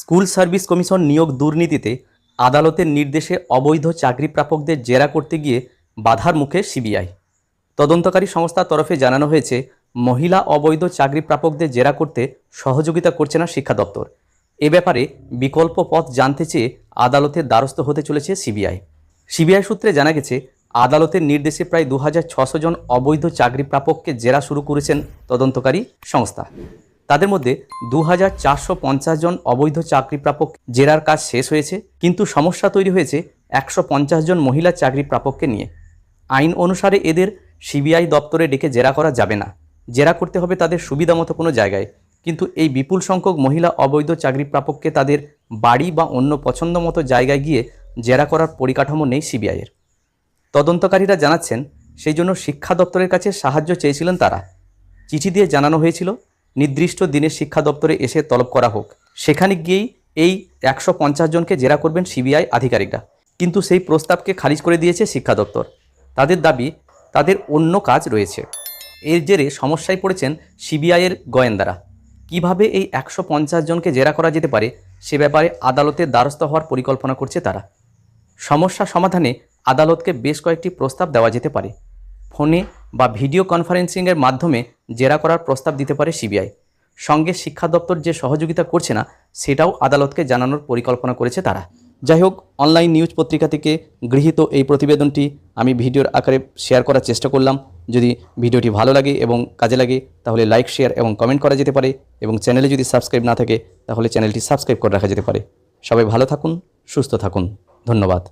School service commission নিয়োগ দুর্নীতিতে আদালতের নির্দেশে অবৈধ চাকরি প্রাপকদের জেরা করতে গিয়ে বাধার মুখে সিবিআই। তদন্তকারী সংস্থার তরফে জানানো হয়েছে, মহিলা অবৈধ চাকরি প্রাপকদের জেরা করতে সহযোগিতা করছে না শিক্ষা দপ্তর। এ ব্যাপারে বিকল্প পথ জানতে চেয়ে আদালতের দ্বারস্থ হতে চলেছে সিবিআই। সিবিআই সূত্রে জানা গেছে, আদালতের নির্দেশে প্রায় দু জন অবৈধ চাকরি প্রাপককে জেরা শুরু করেছেন তদন্তকারী সংস্থা। তাদের মধ্যে দু হাজার চারশো পঞ্চাশ জন অবৈধ চাকরি প্রাপক জেরার কাজ শেষ হয়েছে, কিন্তু সমস্যা তৈরি হয়েছে একশো পঞ্চাশ জন মহিলা চাকরি প্রাপককে নিয়ে। আইন অনুসারে এদের সিবিআই দপ্তরে ডেকে জেরা করা যাবে না। জেরা করতে হবে তাদের সুবিধা মতো কোনো জায়গায়। কিন্তু এই বিপুল সংখ্যক মহিলা অবৈধ চাকরি প্রাপককে তাদের বাড়ি বা অন্য পছন্দ মতো জায়গায় গিয়ে জেরা করার পরিকাঠামো নেই সিবিআইয়ের। তদন্তকারীরা জানাচ্ছেন, সেই জন্য শিক্ষা দপ্তরের কাছে সাহায্য চেয়েছিলেন তারা। চিঠি দিয়ে জানানো হয়েছিল নির্দিষ্ট দিনে শিক্ষা দপ্তরে এসে তলব করা হোক। সেখানে গিয়েই এই একশো পঞ্চাশ জনকে জেরা করবেন সিবিআই আধিকারিকরা। কিন্তু সেই প্রস্তাবকে খারিজ করে দিয়েছে শিক্ষা দপ্তর। তাদের দাবি, তাদের অন্য কাজ রয়েছে। এর জেরে সমস্যায় পড়েছেন সিবিআইয়ের গোয়েন্দারা। কীভাবে এই একশো পঞ্চাশ জনকে জেরা করা যেতে পারে, সে ব্যাপারে আদালতের দ্বারস্থ হওয়ার পরিকল্পনা করছে তারা। সমস্যা সমাধানে আদালতকে বেশ কয়েকটি প্রস্তাব দেওয়া যেতে পারে। ফোনে বা ভিডিও কনফারেন্সিংয়ের মাধ্যমে জেরা করার প্রস্তাব দিতে পারে সিবিআই। সঙ্গে শিক্ষা দপ্তর যে সহযোগিতা করছে না, সেটাও আদালতকে জানানোর পরিকল্পনা করেছে তারা। যাই হোক, অনলাইন নিউজ পত্রিকা থেকে গৃহীত এই প্রতিবেদনটি আমি ভিডিওর আকারে শেয়ার করার চেষ্টা করলাম। যদি ভিডিওটি ভালো লাগে এবং কাজে লাগে, তাহলে লাইক, শেয়ার এবং কমেন্ট করা যেতে পারে এবং চ্যানেলে যদি সাবস্ক্রাইব না থাকে, তাহলে চ্যানেলটি সাবস্ক্রাইব করে রাখা যেতে পারে। সবাই ভালো থাকুন, সুস্থ থাকুন। ধন্যবাদ।